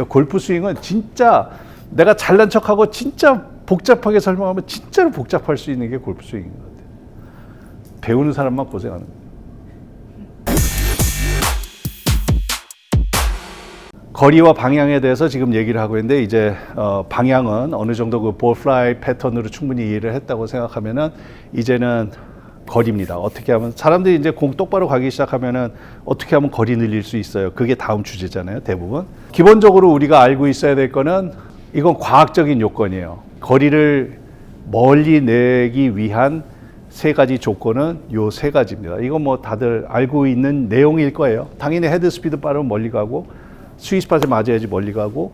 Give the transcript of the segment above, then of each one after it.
그러니까 골프 스윙은 진짜 내가 잘난 척하고 진짜 복잡하게 설명하면 진짜로 복잡할 수 있는 게 골프 스윙인 것 같아요. 배우는 사람만 고생하는. 거리와 방향에 대해서 지금 얘기를 하고 있는데 이제 어, 방향은 어느 정도 그 볼플라이 패턴으로 충분히 이해를 했다고 생각하면은 이제는 거리입니다. 어떻게 하면 사람들이 이제 공 똑바로 가기 시작하면은 어떻게 하면 거리 늘릴 수 있어요. 그게 다음 주제잖아요. 대부분 기본적으로 우리가 알고 있어야 될 거는 이건 과학적인 요건이에요. 거리를 멀리 내기 위한 세 가지 조건은 요 세 가지입니다. 이건 뭐 다들 알고 있는 내용일 거예요. 당연히 헤드 스피드 빠르면 멀리 가고 스위스팟에 맞아야지 멀리 가고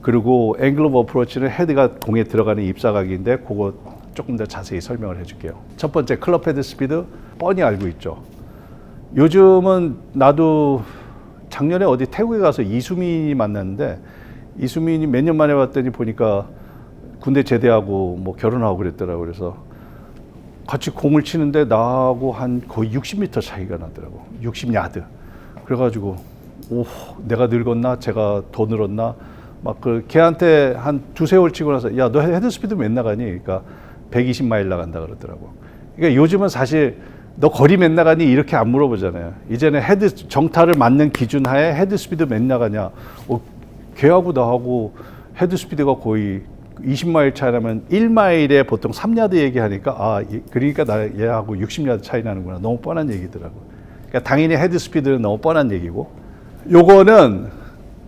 그리고 앵글 오브 어프로치는 헤드가 공에 들어가는 입사각인데 그거 조금 더 자세히 설명을 해줄게요. 첫 번째 클럽 헤드 스피드 뻔히 알고 있죠. 요즘은 나도 작년에 어디 태국에 가서 이수민이 만났는데 이수민이 몇 년 만에 봤더니 보니까 군대 제대하고 뭐 결혼하고 그랬더라고 그래서 같이 공을 치는데 나하고 한 거의 60m 차이가 나더라고. 60야드. 그래가지고 오 내가 늙었나 제가 더 늘었나 막 그 걔한테 한 두세 월 치고 나서 야 너 헤드 스피드 몇 나가니? 그러니까 120마일 나간다 그러더라고. 그러니까 요즘은 사실 너 거리 몇 나가니 이렇게 안 물어보잖아요. 이제는 헤드 정타를 맞는 기준 하에 헤드 스피드 몇 나가냐. 어, 걔하고 나하고 헤드 스피드가 거의 20마일 차이 나면 1마일에 보통 3야드 얘기하니까 아 이- 그러니까 나 얘하고 60야드 차이 나는구나. 너무 뻔한 얘기더라고. 그러니까 당연히 헤드 스피드는 너무 뻔한 얘기고 요거는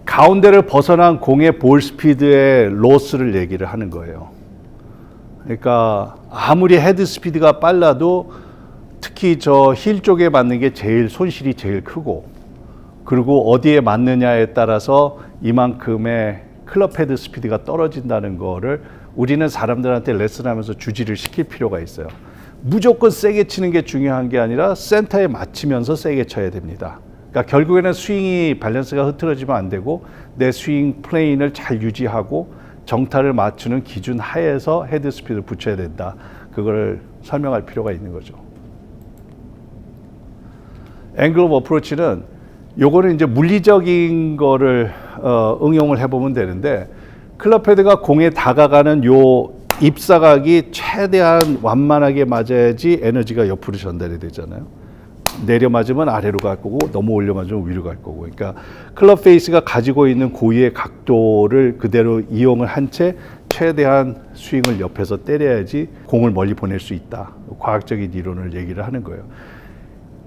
가운데를 벗어난 공의 볼 스피드의 로스를 얘기를 하는 거예요. 그러니까 아무리 헤드 스피드가 빨라도 특히 저 힐 쪽에 맞는 게 제일 손실이 제일 크고 그리고 어디에 맞느냐에 따라서 이만큼의 클럽 헤드 스피드가 떨어진다는 거를 우리는 사람들한테 레슨하면서 주지를 시킬 필요가 있어요. 무조건 세게 치는 게 중요한 게 아니라 센터에 맞추면서 세게 쳐야 됩니다. 그러니까 결국에는 스윙이 밸런스가 흐트러지면 안 되고 내 스윙 플레인을 잘 유지하고 정타를 맞추는 기준 하에서 헤드 스피드를 붙여야 된다. 그걸 설명할 필요가 있는 거죠. 앵글 오브 어프로치는 요거는 이제 물리적인 거를 어, 응용을 해보면 되는데 클럽 헤드가 공에 다가가는 요 입사각이 최대한 완만하게 맞아야지 에너지가 옆으로 전달이 되잖아요. 내려 맞으면 아래로 갈 거고 너무 올려 맞으면 위로 갈 거고. 그러니까 클럽 페이스가 가지고 있는 고유의 각도를 그대로 이용을 한 채 최대한 스윙을 옆에서 때려야지 공을 멀리 보낼 수 있다. 과학적인 이론을 얘기를 하는 거예요.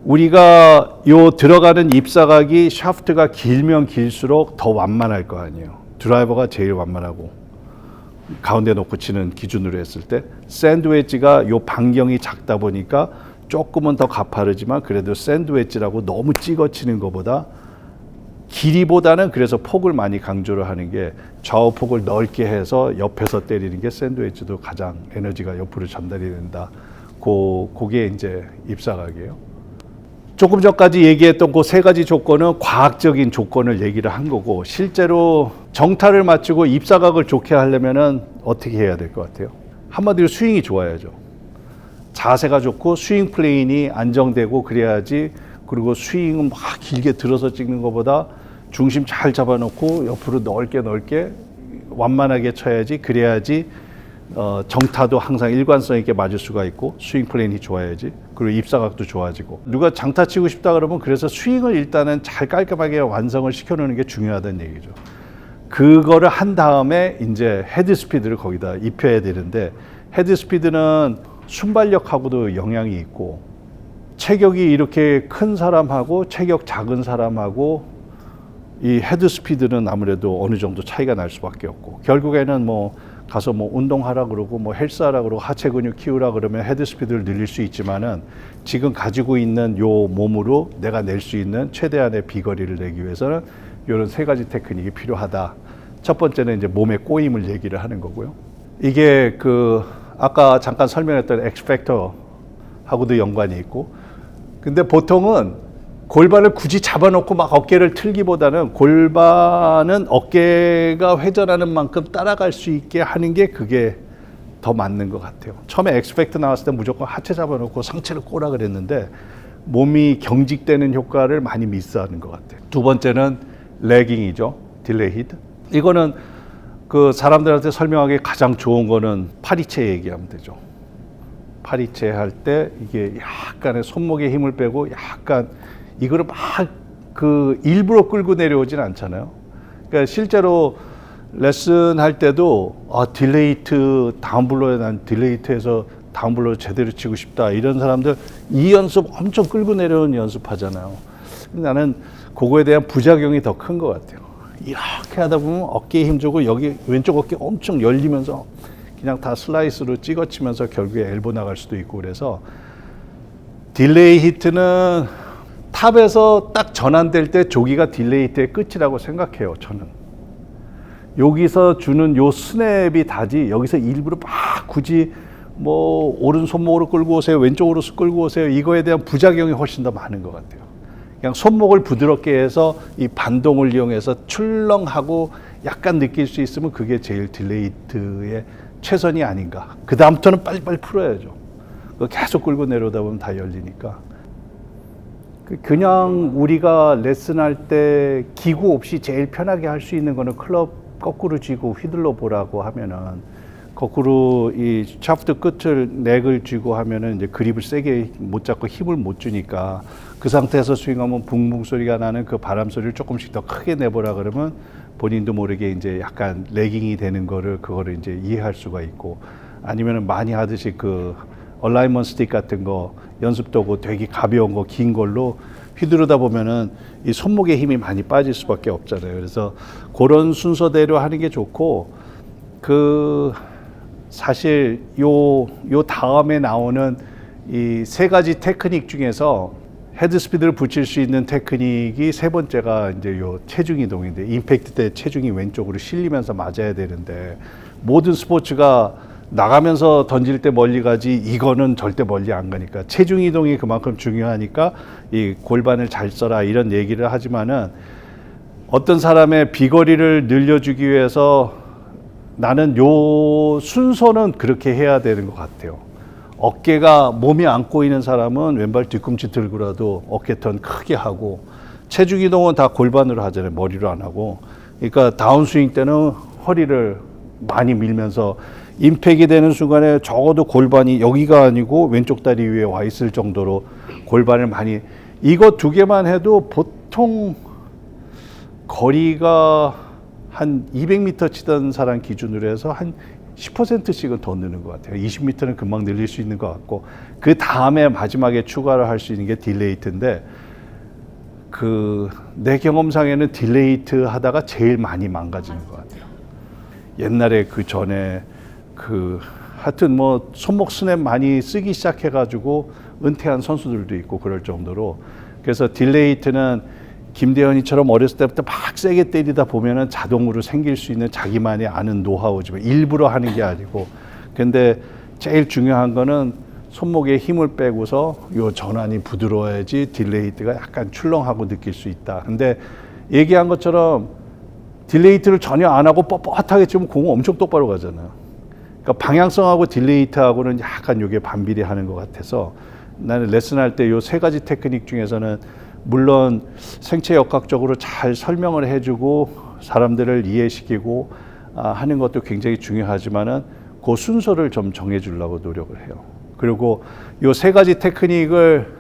우리가 요 들어가는 입사각이 샤프트가 길면 길수록 더 완만할 거 아니에요. 드라이버가 제일 완만하고 가운데 놓고 치는 기준으로 했을 때 샌드웨지가 요 반경이 작다 보니까 조금은 더 가파르지만 그래도 샌드웨지라고 너무 찍어 치는 것보다 길이보다는 그래서 폭을 많이 강조를 하는 게 좌우 폭을 넓게 해서 옆에서 때리는 게 샌드웨지도 가장 에너지가 옆으로 전달이 된다. 고 그게 이제 입사각이에요. 조금 전까지 얘기했던 그 세 가지 조건은 과학적인 조건을 얘기를 한 거고 실제로 정타를 맞추고 입사각을 좋게 하려면은 어떻게 해야 될 것 같아요? 한마디로 스윙이 좋아야죠. 자세가 좋고 스윙 플레인이 안정되고 그래야지 그리고 스윙은 막 길게 들어서 찍는 것보다 중심 잘 잡아놓고 옆으로 넓게 넓게 완만하게 쳐야지 그래야지 어, 정타도 항상 일관성 있게 맞을 수가 있고 스윙 플레인이 좋아야지 그리고 입사각도 좋아지고 누가 장타 치고 싶다 그러면 그래서 스윙을 일단은 잘 깔끔하게 완성을 시켜놓는 게 중요하다는 얘기죠. 그거를 한 다음에 이제 헤드 스피드를 거기다 입혀야 되는데 헤드 스피드는 순발력하고도 영향이 있고 체격이 이렇게 큰 사람하고 체격 작은 사람하고 이 헤드 스피드는 아무래도 어느 정도 차이가 날 수밖에 없고 결국에는 뭐 가서 뭐 운동하라 그러고 뭐 헬스하라 그러고 하체 근육 키우라 그러면 헤드 스피드를 늘릴 수 있지만은 지금 가지고 있는 요 몸으로 내가 낼 수 있는 최대한의 비거리를 내기 위해서는 이런 세 가지 테크닉이 필요하다. 첫 번째는 이제 몸의 꼬임을 얘기를 하는 거고요. 이게 그 아까 잠깐 설명했던 엑스팩터 하고도 연관이 있고 근데 보통은 골반을 굳이 잡아놓고 막 어깨를 틀기보다는 골반은 어깨가 회전하는 만큼 따라갈 수 있게 하는 게 그게 더 맞는 것 같아요. 처음에 엑스팩트 나왔을 때 무조건 하체 잡아놓고 상체를 꼬라 그랬는데 몸이 경직되는 효과를 많이 미스하는 것 같아요. 두 번째는 레깅이죠. 딜레이 히드. 이거는 그 사람들한테 설명하기 가장 좋은 거는 파리채 얘기하면 되죠. 파리채 할 때 이게 약간의 손목에 힘을 빼고 약간 이거를 막 그 일부러 끌고 내려오진 않잖아요. 그러니까 실제로 레슨 할 때도 아 딜레이트 다운 블로에 난 딜레이트에서 다운 블로 제대로 치고 싶다 이런 사람들 이 연습 엄청 끌고 내려오는 연습하잖아요. 나는 그거에 대한 부작용이 더 큰 것 같아요. 이렇게 하다 보면 어깨에 힘 주고 여기 왼쪽 어깨 엄청 열리면서 그냥 다 슬라이스로 찍어치면서 결국에 엘보 나갈 수도 있고 그래서 딜레이 히트는 탑에서 딱 전환될 때 조기가 딜레이 히트의 끝이라고 생각해요. 저는 여기서 주는 요 스냅이 다지 여기서 일부러 막 굳이 뭐 오른 손목으로 끌고 오세요 왼쪽으로 끌고 오세요 이거에 대한 부작용이 훨씬 더 많은 것 같아요. 그냥 손목을 부드럽게 해서 이 반동을 이용해서 출렁하고 약간 느낄 수 있으면 그게 제일 딜레이트의 최선이 아닌가. 그 다음부터는 빨리빨리 풀어야죠. 계속 끌고 내려오다 보면 다 열리니까. 그 그냥 우리가 레슨할 때 기구 없이 제일 편하게 할 수 있는 거는 클럽 거꾸로 쥐고 휘둘러 보라고 하면은 거꾸로 이 샤프트 끝을 넥을 쥐고 하면은 이제 그립을 세게 못 잡고 힘을 못 주니까 그 상태에서 스윙하면 붕붕 소리가 나는 그 바람 소리를 조금씩 더 크게 내보라 그러면 본인도 모르게 이제 약간 레깅이 되는 거를 그거를 이제 이해할 수가 있고 아니면은 많이 하듯이 그 얼라이먼 스틱 같은 거 연습 도구 되게 가벼운 거 긴 걸로 휘두르다 보면은 이 손목에 힘이 많이 빠질 수밖에 없잖아요. 그래서 그런 순서대로 하는 게 좋고 그 사실 요 요 다음에 나오는 이 세 가지 테크닉 중에서 헤드 스피드를 붙일 수 있는 테크닉이 세 번째가 이제 요 체중 이동인데 임팩트 때 체중이 왼쪽으로 실리면서 맞아야 되는데 모든 스포츠가 나가면서 던질 때 멀리 가지 이거는 절대 멀리 안 가니까 체중 이동이 그만큼 중요하니까 이 골반을 잘 써라 이런 얘기를 하지만은 어떤 사람의 비거리를 늘려주기 위해서 나는 요 순서는 그렇게 해야 되는 것 같아요. 어깨가 몸이 안고 있는 사람은 왼발 뒤꿈치 들고라도 어깨턴 크게 하고 체중 이동은 다 골반으로 하잖아요. 머리로 안 하고. 그러니까 다운스윙 때는 허리를 많이 밀면서 임팩이 되는 순간에 적어도 골반이 여기가 아니고 왼쪽 다리 위에 와 있을 정도로 골반을 많이 이거 두 개만 해도 보통 거리가 한 200m 치던 사람 기준으로 해서 한 10%씩은 더 느는 것 같아요. 20m는 금방 늘릴 수 있는 것 같고 그 다음에 마지막에 추가를 할 수 있는 게 딜레이트인데 그 내 경험상에는 딜레이트 하다가 제일 많이 망가지는 것 같아요. 옛날에 그 전에 그 하여튼 뭐 손목 스냅 많이 쓰기 시작해가지고 은퇴한 선수들도 있고 그럴 정도로 그래서 딜레이트는 김대현이처럼 어렸을 때부터 막 세게 때리다 보면은 자동으로 생길 수 있는 자기만이 아는 노하우지만 일부러 하는 게 아니고 근데 제일 중요한 거는 손목에 힘을 빼고서 요 전환이 부드러워야지 딜레이트가 약간 출렁하고 느낄 수 있다. 근데 얘기한 것처럼 딜레이트를 전혀 안 하고 뻣뻣하게 치면 공은 엄청 똑바로 가잖아요. 그러니까 방향성하고 딜레이트하고는 약간 요게 반비례하는 것 같아서 나는 레슨할 때 요 세 가지 테크닉 중에서는 물론 생체 역학적으로 잘 설명을 해주고 사람들을 이해시키고 아, 하는 것도 굉장히 중요하지만은 그 순서를 좀 정해주려고 노력을 해요. 그리고 요 세 가지 테크닉을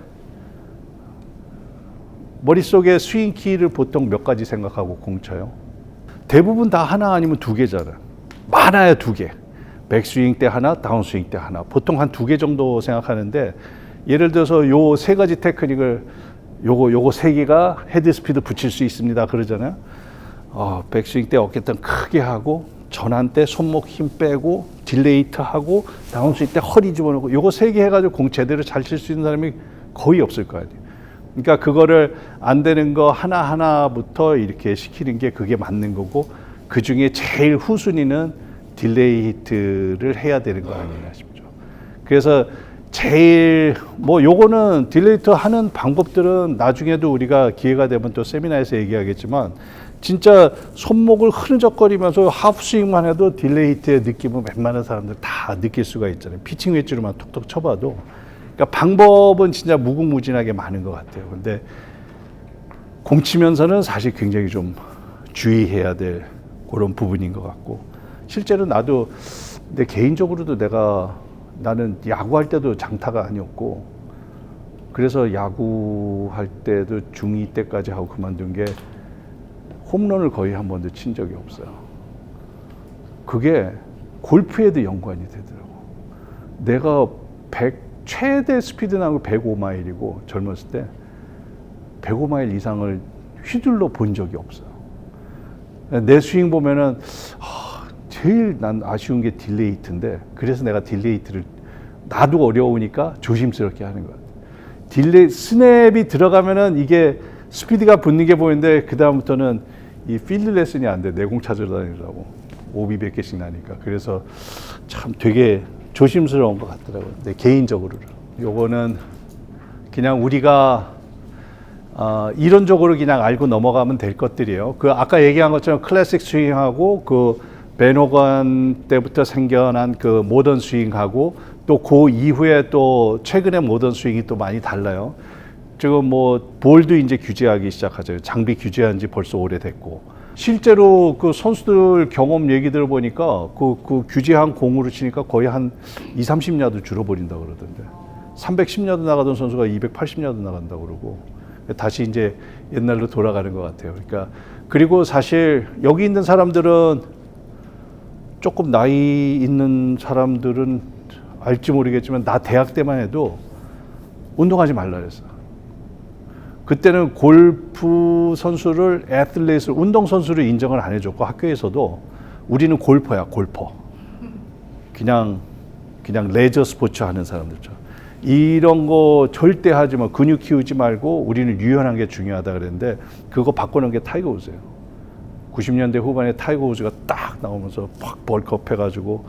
머릿속에 스윙 키를 보통 몇 가지 생각하고 공쳐요. 대부분 다 하나 아니면 두 개잖아요. 많아야 두 개. 백스윙 때 하나, 다운스윙 때 하나. 보통 한 두 개 정도 생각하는데 예를 들어서 요 세 가지 테크닉을 요거 요거 세 개가 헤드 스피드 붙일 수 있습니다. 그러잖아요. 어, 백스윙 때 어깨턴 크게 하고 전환 때 손목 힘 빼고 딜레이트 하고 다운스윙 때 허리 집어넣고 요거 세 개 해가지고 공 제대로 잘 칠 수 있는 사람이 거의 없을 거 아니에요. 그러니까 그거를 안 되는 거 하나 하나부터 이렇게 시키는 게 그게 맞는 거고 그 중에 제일 후순위는 딜레이 히트를 해야 되는 거 아니냐 싶죠. 그래서 제일 뭐 요거는 딜레이트 하는 방법들은 나중에도 우리가 기회가 되면 또 세미나에서 얘기하겠지만 진짜 손목을 흐느적거리면서 하프 스윙만 해도 딜레이트의 느낌을 웬만한 사람들 다 느낄 수가 있잖아요. 피칭 웨지로만 톡톡 쳐봐도. 그러니까 방법은 진짜 무궁무진하게 많은 것 같아요. 근데 공 치면서는 사실 굉장히 좀 주의해야 될 그런 부분인 것 같고 실제로 나도 내 개인적으로도 내가 나는 야구할 때도 장타가 아니었고 그래서 야구할 때도 중2 때까지 하고 그만둔 게 홈런을 거의 한 번도 친 적이 없어요. 그게 골프에도 연관이 되더라고. 내가 100 최대 스피드 나는 게 105마일이고 젊었을 때 105마일 이상을 휘둘러 본 적이 없어요. 내 스윙 보면은 아, 제일 난 아쉬운 게 딜레이트인데 그래서 내가 딜레이트를 나도 어려우니까 조심스럽게 하는 것 같아요. 딜레이 스냅이 들어가면은 이게 스피드가 붙는 게 보이는데 그 다음부터는 이 필드 레슨이 안 돼. 내공 찾으러 다니라고 오비 몇 개씩 나니까 그래서 참 되게 조심스러운 것 같더라고요. 내 개인적으로는 요거는 그냥 우리가 어, 이론적으로 그냥 알고 넘어가면 될 것들이에요. 그 아까 얘기한 것처럼 클래식 스윙하고 그 베노건 때부터 생겨난 그 모던 스윙하고 또 그 이후에 또 최근에 모던 스윙이 또 많이 달라요. 지금 뭐 볼도 이제 규제하기 시작하죠. 장비 규제한 지 벌써 오래됐고. 실제로 그 선수들 경험 얘기 들어보니까 그, 그 규제한 공으로 치니까 거의 한 2, 30야드 줄어버린다 그러던데. 310야드 나가던 선수가 280야드 나간다 그러고. 다시 이제 옛날로 돌아가는 것 같아요. 그러니까 그리고 사실 여기 있는 사람들은 조금 나이 있는 사람들은 알지 모르겠지만 나 대학 때만 해도 운동하지 말라 그랬어. 그때는 골프 선수를 애틀레이트 운동 선수를 인정을 안 해줬고 학교에서도 우리는 골퍼야 골퍼. 그냥 그냥 레저 스포츠 하는 사람들죠. 이런 거 절대 하지 마. 근육 키우지 말고 우리는 유연한 게 중요하다 그랬는데 그거 바꾸는 게 타이거 우즈예요. 90년대 후반에 타이거 우즈가 딱 나오면서 팍 벌크업 해가지고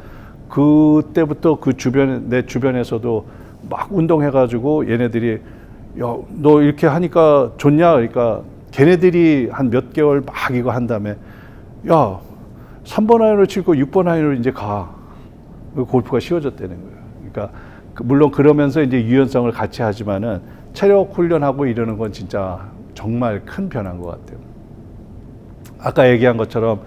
그때부터 그 주변 내 주변에서도 막 운동해가지고 얘네들이 야 너 이렇게 하니까 좋냐 그러니까 걔네들이 한 몇 개월 막 이거 한 다음에 야 3번 아이로 치고 6번 아이로 이제 가그 골프가 쉬워졌다는 거예요. 그러니까 그 물론 그러면서 이제 유연성을 같이 하지만은 체력 훈련하고 이러는 건 진짜 정말 큰 변화인 것 같아요. 아까 얘기한 것처럼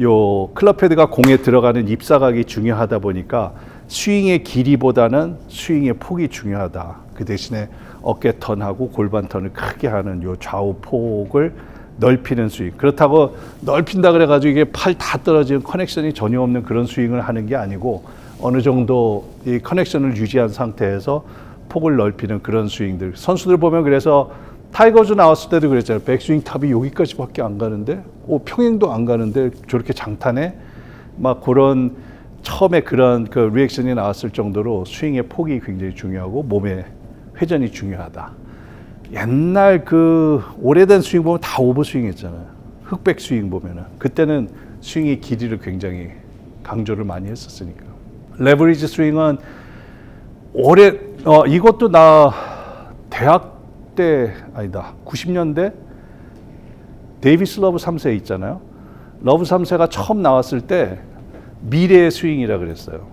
요 클럽 패드가 공에 들어가는 입사각이 중요하다 보니까 스윙의 길이보다는 스윙의 폭이 중요하다. 그 대신에 어깨 턴하고 골반 턴을 크게 하는 요 좌우 폭을 넓히는 스윙. 그렇다고 넓힌다 그래가지고 이게 팔 다 떨어지는 커넥션이 전혀 없는 그런 스윙을 하는 게 아니고 어느 정도 이 커넥션을 유지한 상태에서 폭을 넓히는 그런 스윙들. 선수들 보면 그래서 타이거즈 나왔을 때도 그랬잖아요. 백스윙 탑이 여기까지밖에 안 가는데, 오, 평행도 안 가는데 저렇게 장타네? 막 그런 처음에 그런 그 리액션이 나왔을 정도로 스윙의 폭이 굉장히 중요하고 몸의 회전이 중요하다. 옛날 그 오래된 스윙 보면 다 오버 스윙 했잖아요. 흑백 스윙 보면은. 그때는 스윙의 길이를 굉장히 강조를 많이 했었으니까. 레버리지 스윙은 올해, 어, 이것도 나 대학 때 아니다 90년대 데이비스 러브 3세 있잖아요. 러브 3세가 처음 나왔을 때 미래의 스윙이라 그랬어요.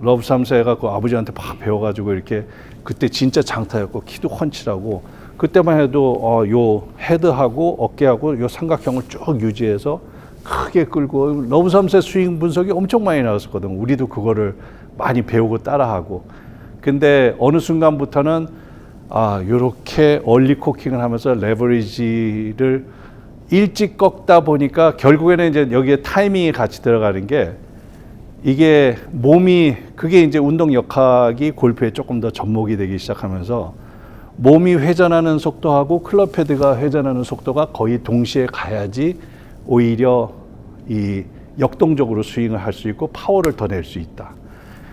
러브 3세가 그 아버지한테 막 배워가지고 이렇게 그때 진짜 장타였고 키도 훤치라고 그때만 해도 어, 요 헤드하고 어깨하고 요 삼각형을 쭉 유지해서 크게 끌고 러브 3세 스윙 분석이 엄청 많이 나왔었거든. 우리도 그거를 많이 배우고 따라하고. 근데 어느 순간부터는 아, 요렇게 얼리 코킹을 하면서 레버리지를 일찍 꺾다 보니까 결국에는 이제 여기에 타이밍이 같이 들어가는 게 이게 몸이 그게 이제 운동 역학이 골프에 조금 더 접목이 되기 시작하면서 몸이 회전하는 속도하고 클럽 헤드가 회전하는 속도가 거의 동시에 가야지 오히려 이 역동적으로 스윙을 할 수 있고 파워를 더 낼 수 있다.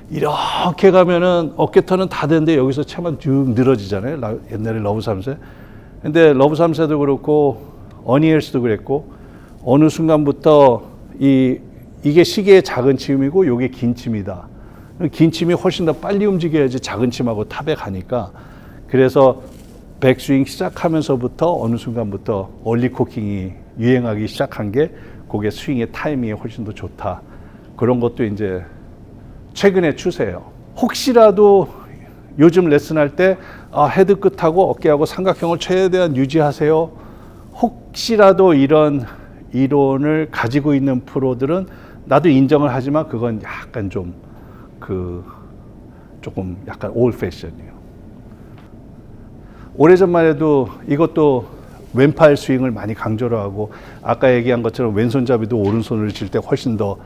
이렇게 가면은 어깨턴은 다 되는데 여기서 차만 쭉 늘어지잖아요. 라- 옛날에 러브 3세. 근데 러브 3세도 그렇고 어니엘스도 그랬고 어느 순간부터 이 이게 시계의 작은 침이고 요게 긴 침이다. 긴 침이 훨씬 더 빨리 움직여야지 작은 침하고 탑에 가니까 그래서 백스윙 시작하면서부터 어느 순간부터 얼리 코킹이 유행하기 시작한 게 그게 스윙의 타이밍이 훨씬 더 좋다. 그런 것도 이제 최근의 추세예요. 혹시라도 요즘 레슨할 때 아, 헤드 끝하고 어깨하고 삼각형을 최대한 유지하세요. 혹시라도 이런 이론을 가지고 있는 프로들은 나도 인정을 하지만 그건 약간 좀 그 조금 약간 올 패션이에요. 오래전만 해도 이것도 왼팔 스윙을 많이 강조를 하고 아까 얘기한 것처럼 왼손잡이도 오른손을 칠 때 훨씬 더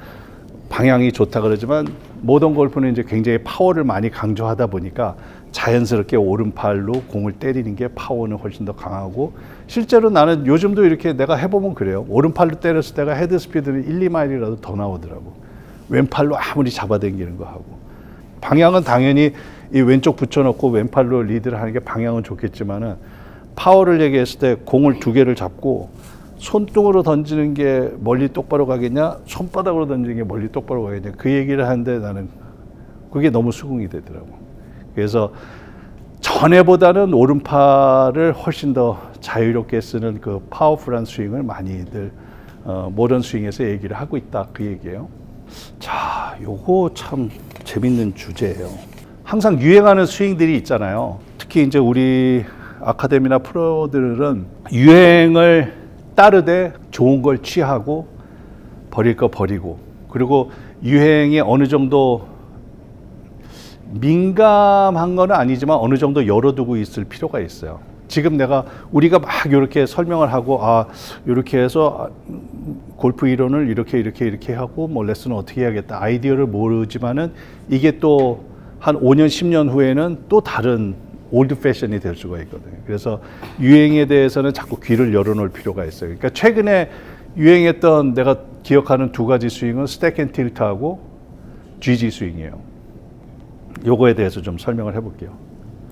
방향이 좋다 그러지만 모던 골프는 이제 굉장히 파워를 많이 강조하다 보니까 자연스럽게 오른팔로 공을 때리는 게 파워는 훨씬 더 강하고 실제로 나는 요즘도 이렇게 내가 해보면 그래요. 오른팔로 때렸을 때가 헤드 스피드는 1, 2마일이라도 더 나오더라고. 왼팔로 아무리 잡아당기는 거 하고. 방향은 당연히 이 왼쪽 붙여놓고 왼팔로 리드를 하는 게 방향은 좋겠지만은 파워를 얘기했을 때 공을 두 개를 잡고 손등으로 던지는 게 멀리 똑바로 가겠냐? 손바닥으로 던지는 게 멀리 똑바로 가겠냐? 그 얘기를 하는데 나는 그게 너무 수긍이 되더라고. 그래서 전에보다는 오른팔을 훨씬 더 자유롭게 쓰는 그 파워풀한 스윙을 많이들 어, 모던 스윙에서 얘기를 하고 있다. 그 얘기예요. 자 요거 참 재밌는 주제예요. 항상 유행하는 스윙들이 있잖아요. 특히 이제 우리 아카데미나 프로들은 유행을 따르되 좋은 걸 취하고 버릴 거 버리고 그리고 유행에 어느 정도 민감한 건 아니지만 어느 정도 열어두고 있을 필요가 있어요. 지금 내가 우리가 막 이렇게 설명을 하고 아 이렇게 해서 아, 골프 이론을 이렇게 이렇게 이렇게 하고 뭐 레슨을 어떻게 해야겠다 아이디어를 모르지만은 이게 또 한 5년 10년 후에는 또 다른 올드 패션이 될 수가 있거든요. 그래서 유행에 대해서는 자꾸 귀를 열어놓을 필요가 있어요. 그러니까 최근에 유행했던 내가 기억하는 두 가지 스윙은 스택 앤 틸트하고 GG 스윙이에요. 요거에 대해서 좀 설명을 해볼게요.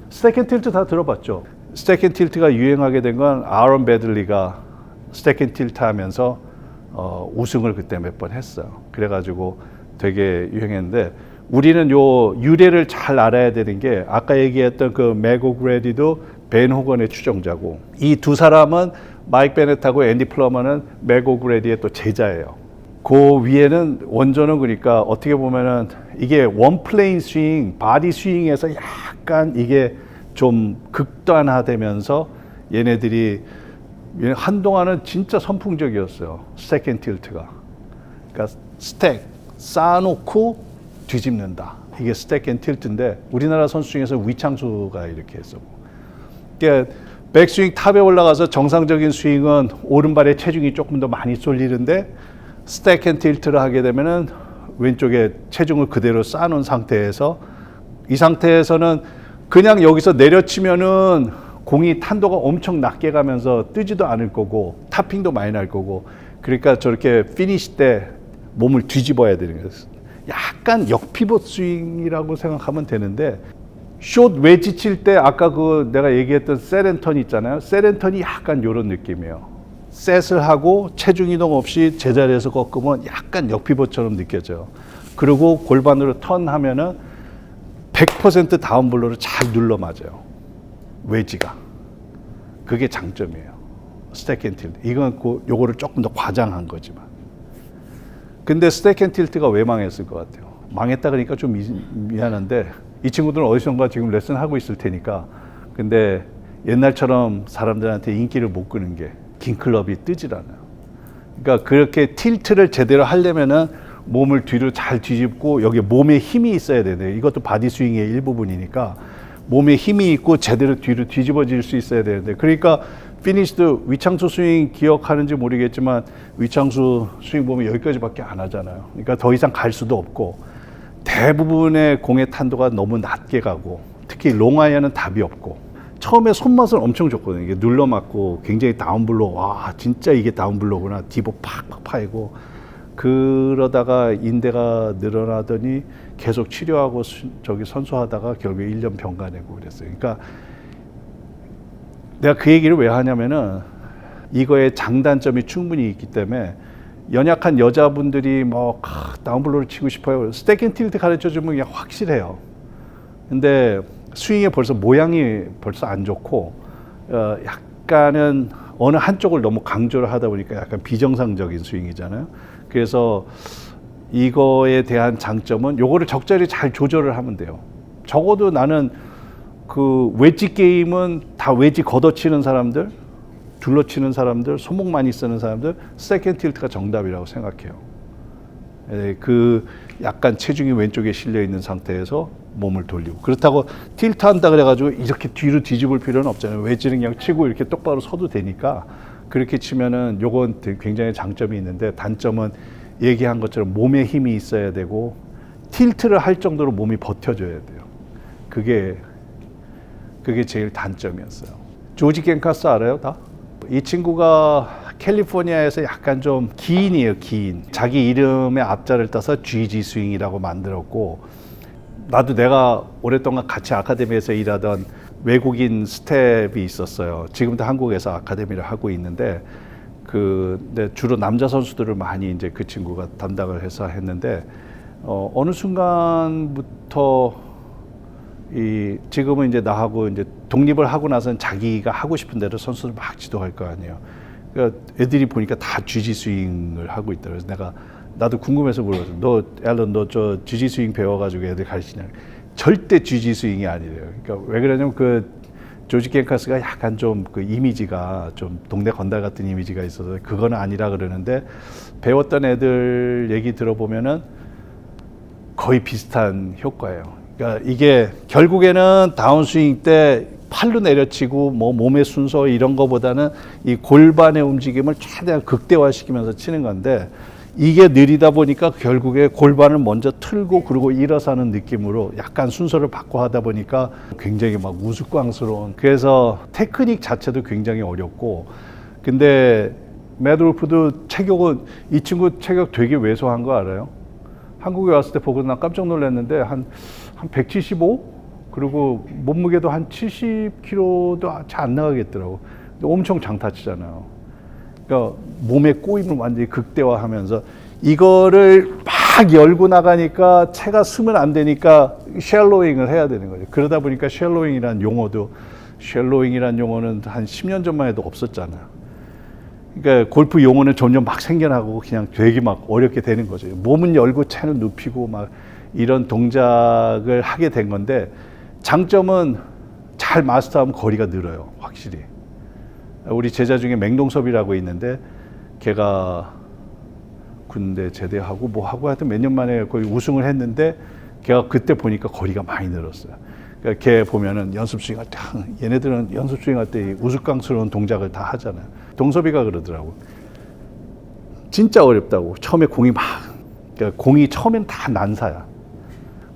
스택 앤 틸트 다 들어봤죠? 스택 앤 틸트가 유행하게 된 건 아론 베들리가 스택 앤 틸트 하면서 어, 우승을 그때 몇 번 했어요. 그래가지고 되게 유행했는데 우리는 요 유래를 잘 알아야 되는 게 아까 얘기했던 그 매고 그레디도 벤 호건의 추종자고 이 두 사람은 마이크 베넷하고 앤디 플러머는 매고 그레디의 또 제자예요. 그 위에는 원조는 그러니까 어떻게 보면은 이게 원 플레인 스윙, 바디 스윙에서 약간 이게 좀 극단화되면서 얘네들이 한동안은 진짜 선풍적이었어요. 스택 앤 틸트가. 그러니까 스택 쌓아놓고 뒤집는다. 이게 스택 앤 틸트인데 우리나라 선수 중에서 위창수가 이렇게 했었고. 그러니까 백스윙 탑에 올라가서 정상적인 스윙은 오른발에 체중이 조금 더 많이 쏠리는데 스택 앤 틸트를 하게 되면은 왼쪽에 체중을 그대로 쌓아놓은 상태에서 이 상태에서는 그냥 여기서 내려치면은 공이 탄도가 엄청 낮게 가면서 뜨지도 않을 거고 타핑도 많이 날 거고 그러니까 저렇게 피니시 때 몸을 뒤집어야 되는 거예요. 약간 역피벗 스윙이라고 생각하면 되는데 숏 웨지 칠 때 아까 그 내가 얘기했던 세렌턴 있잖아요. 세렌턴이 약간 이런 느낌이에요. 셋을 하고 체중 이동 없이 제자리에서 꺾으면 약간 역피벗처럼 느껴져요. 그리고 골반으로 턴하면은 100% 다운블로를 잘 눌러 맞아요. 웨지가. 그게 장점이에요. 스택 앤 틸트. 이건 그 요거를 조금 더 과장한 거지만. 근데 스택 앤 틸트가 왜 망했을 것 같아요? 망했다 그러니까 좀 미, 미안한데 이 친구들은 어디선가 지금 레슨 하고 있을 테니까 근데 옛날처럼 사람들한테 인기를 못 끄는 게 긴 클럽이 뜨질 않아요. 그러니까 그렇게 틸트를 제대로 하려면은 몸을 뒤로 잘 뒤집고 여기 몸에 힘이 있어야 되는데 이것도 바디 스윙의 일부분이니까 몸에 힘이 있고 제대로 뒤로 뒤집어질 수 있어야 되는데 그러니까 피니시드 위창수 스윙 기억하는지 모르겠지만 위창수 스윙 보면 여기까지밖에 안 하잖아요. 그러니까 더 이상 갈 수도 없고 대부분의 공의 탄도가 너무 낮게 가고 특히 롱아이언은 답이 없고 처음에 손맛은 엄청 좋거든요. 이게 눌러 맞고 굉장히 다운블로 와 진짜 이게 다운블로구나 디보 팍팍 파이고 그러다가 인대가 늘어나더니 계속 치료하고 수, 저기 선수하다가 결국에 1년 병가 내고 그랬어요. 그러니까 내가 그 얘기를 왜 하냐면은 이거에 장단점이 충분히 있기 때문에 연약한 여자분들이 뭐 아, 다운블로를 치고 싶어요. 앤 틸트 가르쳐 주면 그냥 확실해요. 근데 스윙에 벌써 모양이 벌써 안 좋고 어, 약간은 어느 한쪽을 너무 강조를 하다 보니까 약간 비정상적인 스윙이잖아요. 그래서 이거에 대한 장점은 요거를 적절히 잘 조절을 하면 돼요. 적어도 나는 그 웨지 게임은 다 웨지 걷어치는 사람들 둘러치는 사람들, 손목 많이 쓰는 사람들 세컨 틸트가 정답이라고 생각해요. 예, 그 약간 체중이 왼쪽에 실려 있는 상태에서 몸을 돌리고 그렇다고 틸트 한다 그래가지고 이렇게 뒤로 뒤집을 필요는 없잖아요. 웨지는 그냥 치고 이렇게 똑바로 서도 되니까 그렇게 치면은 요건 굉장히 장점이 있는데 단점은 얘기한 것처럼 몸에 힘이 있어야 되고 틸트를 할 정도로 몸이 버텨줘야 돼요. 그게 그게 제일 단점이었어요. 조지 겐카스 알아요, 다? 이 친구가 캘리포니아에서 약간 좀 기인이에요, 기인. 자기 이름의 앞자를 따서 GG 스윙이라고 만들었고, 나도 내가 오랫동안 같이 아카데미에서 일하던 외국인 스텝이 있었어요. 지금도 한국에서 아카데미를 하고 있는데, 그, 근데 주로 남자 선수들을 많이 이제 그 친구가 담당을 해서 했는데, 어, 어느 순간부터 이 지금은 이제 나하고 이제 독립을 하고 나서는 자기가 하고 싶은 대로 선수를 막 지도할 거 아니에요. 그러니까 애들이 보니까 다 쥐지 스윙을 하고 있더라고요. 그래서 내가 나도 궁금해서 물어봤어. 너 앨런 너저 쥐지 스윙 배워가지고 애들 가르치냐? 절대 쥐지 스윙이 아니래요. 그러니까 왜 그러냐면 그 조지 겐카스가 약간 좀 그 이미지가 좀 동네 건달 같은 이미지가 있어서 그거는 아니라 그러는데 배웠던 애들 얘기 들어보면은 거의 비슷한 효과예요. 그러니까 이게 결국에는 다운스윙 때 팔로 내려치고 뭐 몸의 순서 이런 거보다는 이 골반의 움직임을 최대한 극대화시키면서 치는 건데 이게 느리다 보니까 결국에 골반을 먼저 틀고 그리고 일어서는 느낌으로 약간 순서를 바꿔 하다 보니까 굉장히 막 우스꽝스러운 그래서 테크닉 자체도 굉장히 어렵고 근데 매드로프도 체격은 이 친구 체격 되게 왜소한 거 알아요? 한국에 왔을 때 보고 나 깜짝 놀랐는데 한, 한 175? 그리고 몸무게도 한 70kg도 잘 안 나가겠더라고. 근데 엄청 장타치잖아요. 그러니까 몸의 꼬임을 완전히 극대화하면서 이거를 막 열고 나가니까 채가 쓰면 안 되니까 쉘로잉을 해야 되는 거죠. 그러다 보니까 쉘로잉이라는 용어도 쉘로잉이라는 용어는 한 10년 전만 해도 없었잖아요. 그러니까 골프 용어는 점점 막 생겨나고 그냥 되게 막 어렵게 되는 거죠. 몸은 열고 채는 눕히고 막 이런 동작을 하게 된 건데 장점은 잘 마스터하면 거리가 늘어요. 확실히. 우리 제자 중에 맹동섭이라고 있는데 걔가 군대 제대하고 뭐 하고 하여튼 몇 년 만에 거의 우승을 했는데 걔가 그때 보니까 거리가 많이 늘었어요. 그러니까 걔 보면은 연습 스윙 할 때, 아, 얘네들은 연습 스윙 할 때 우스꽝스러운 동작을 다 하잖아요. 동섭이가 그러더라고. 진짜 어렵다고. 처음에 공이 막, 그러니까 공이 처음엔 다 난사야.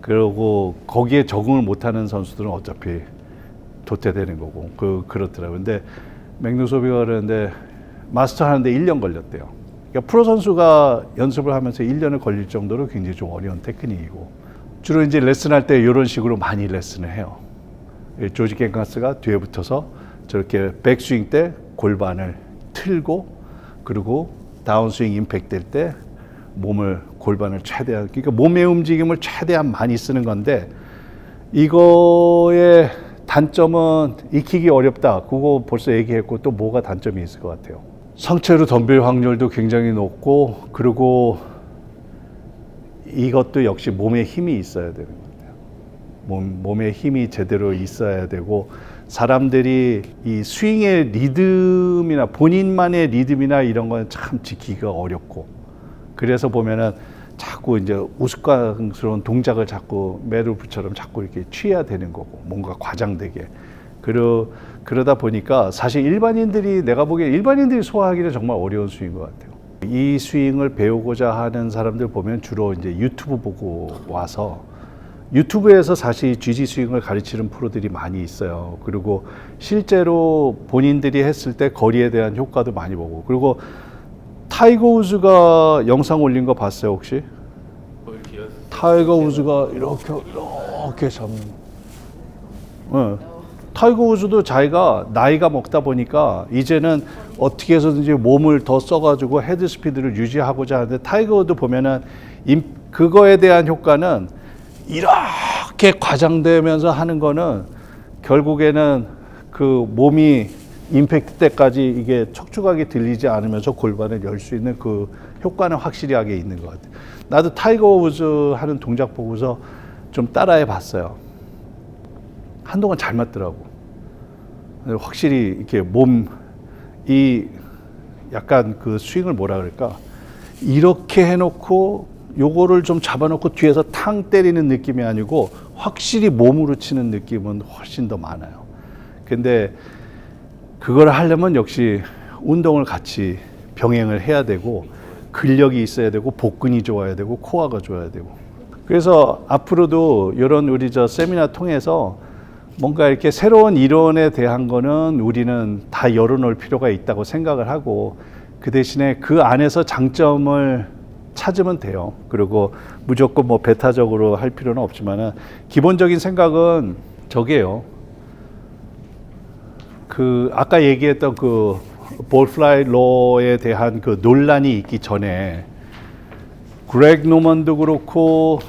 그러고 거기에 적응을 못하는 선수들은 어차피 도태되는 거고, 그, 그렇더라고요. 근데 맥누소비가 그러는데 마스터 하는데 1년 걸렸대요. 그러니까 프로 선수가 연습을 하면서 1년을 걸릴 정도로 굉장히 좀 어려운 테크닉이고, 주로 이제 레슨할 때 이런 식으로 많이 레슨을 해요. 이 조지 갱가스가 뒤에 붙어서 저렇게 백스윙 때 골반을 틀고 그리고 다운스윙 임팩트 될때 몸을 골반을 최대한 그러니까 몸의 움직임을 최대한 많이 쓰는 건데 이거의 단점은 익히기 어렵다. 그거 벌써 얘기했고 또 뭐가 단점이 있을 것 같아요. 상체로 덤빌 확률도 굉장히 높고 그리고 이것도 역시 몸에 힘이 있어야 되는 것 같아요. 몸, 몸에 힘이 제대로 있어야 되고 사람들이 이 스윙의 리듬이나 본인만의 리듬이나 이런 건 참 지키기가 어렵고 그래서 보면은 자꾸 이제 우스꽝스러운 동작을 자꾸 메르프처럼 자꾸 이렇게 취해야 되는 거고 뭔가 과장되게 그러 그러다 보니까 사실 일반인들이 내가 보기에 일반인들이 소화하기는 정말 어려운 스윙인 것 같아요. 이 스윙을 배우고자 하는 사람들 보면 주로 이제 유튜브 보고 와서 유튜브에서 사실 GG 스윙을 가르치는 프로들이 많이 있어요. 그리고 실제로 본인들이 했을 때 거리에 대한 효과도 많이 보고 그리고 타이거 우즈가 영상 올린 거 봤어요 혹시? 타이거 우즈가 이렇게 이렇게 잡는. 네. 타이거 우즈도 자기가 나이가 먹다 보니까 이제는 어떻게 해서든지 몸을 더 써가지고 헤드 스피드를 유지하고자 하는데 타이거 우드 보면은 임, 그거에 대한 효과는 이렇게 과장되면서 하는 거는 결국에는 그 몸이 임팩트 때까지 이게 척추각이 들리지 않으면서 골반을 열 수 있는 그 효과는 확실하게 있는 것 같아요. 나도 타이거 우즈 하는 동작 보고서 좀 따라해 봤어요. 한동안 잘 맞더라고. 확실히 이렇게 몸이 약간 그 스윙을 뭐라 그럴까 이렇게 해놓고 요거를 좀 잡아놓고 뒤에서 탕 때리는 느낌이 아니고 확실히 몸으로 치는 느낌은 훨씬 더 많아요. 근데 그걸 하려면 역시 운동을 같이 병행을 해야 되고 근력이 있어야 되고 복근이 좋아야 되고 코어가 좋아야 되고 그래서 앞으로도 이런 우리 저 세미나 통해서 뭔가 이렇게 새로운 이론에 대한 거는 우리는 다 열어놓을 필요가 있다고 생각을 하고 그 대신에 그 안에서 장점을 찾으면 돼요. 그리고 무조건 뭐 배타적으로 할 필요는 없지만은 기본적인 생각은 저게요. 그 아까 얘기했던 그 볼플라이 로에 대한 그 논란이 있기 전에 그렉 노먼도 그렇고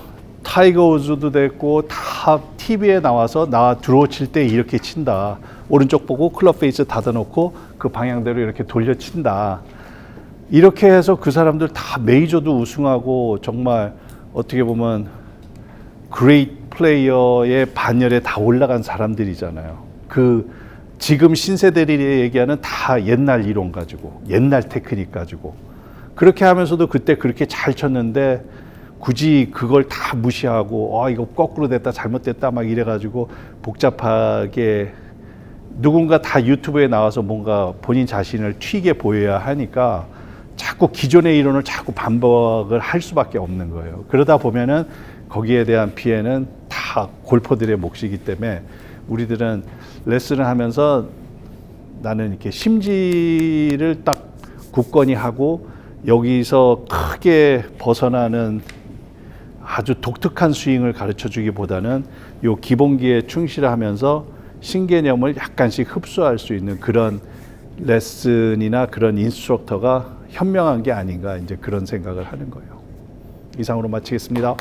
타이거 우즈도 됐고 다 TV에 나와서 나 드로우 칠때 이렇게 친다. 오른쪽 보고 클럽 페이스 닫아놓고 그 방향대로 이렇게 돌려 친다. 이렇게 해서 그 사람들 다 메이저도 우승하고 정말 어떻게 보면 그레이트 플레이어의 반열에 다 올라간 사람들이잖아요. 그 지금 신세대들이 얘기하는 다 옛날 이론 가지고 옛날 테크닉 가지고 그렇게 하면서도 그때 그렇게 잘 쳤는데 굳이 그걸 다 무시하고 아 이거 거꾸로 됐다 잘못됐다 막 이래가지고 복잡하게 누군가 다 유튜브에 나와서 뭔가 본인 자신을 튀게 보여야 하니까 자꾸 기존의 이론을 자꾸 반복을 할 수밖에 없는 거예요. 그러다 보면은 거기에 대한 피해는 다 골퍼들의 몫이기 때문에 우리들은 레슨을 하면서 나는 이렇게 심지를 딱 굳건히 하고 여기서 크게 벗어나는 아주 독특한 스윙을 가르쳐 주기보다는 요 기본기에 충실하면서 신개념을 약간씩 흡수할 수 있는 그런 레슨이나 그런 인스트럭터가 현명한 게 아닌가 이제 그런 생각을 하는 거예요. 이상으로 마치겠습니다.